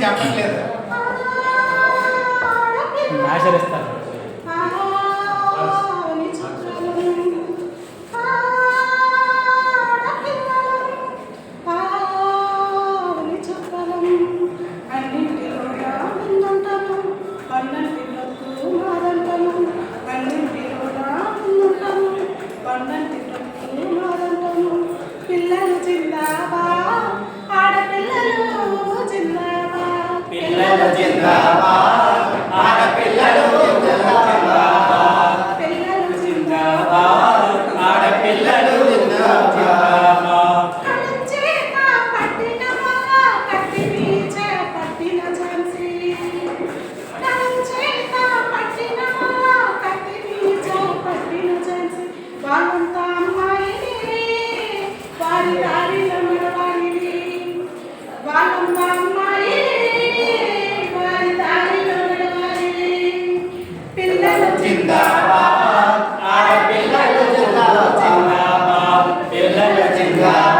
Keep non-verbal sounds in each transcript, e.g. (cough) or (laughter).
que é a. (laughs) 真的简单吗 할렐루야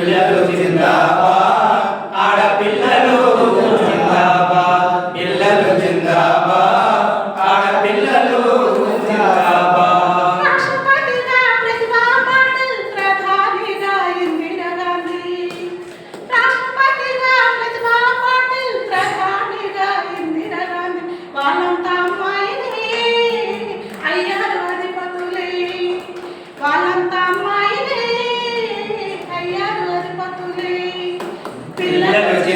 Julia Crucis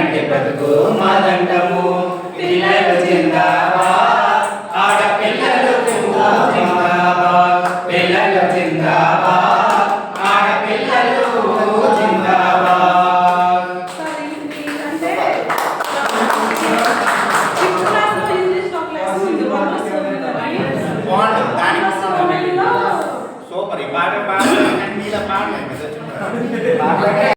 కంటి బతుకు మాదంటము పిల్లలు చిందావా ఆడపిల్లలు చిందావా పిల్లలు చిందావా ఆడపిల్లలు జిందాబా సూపర్ ఈ పాట పాట పాట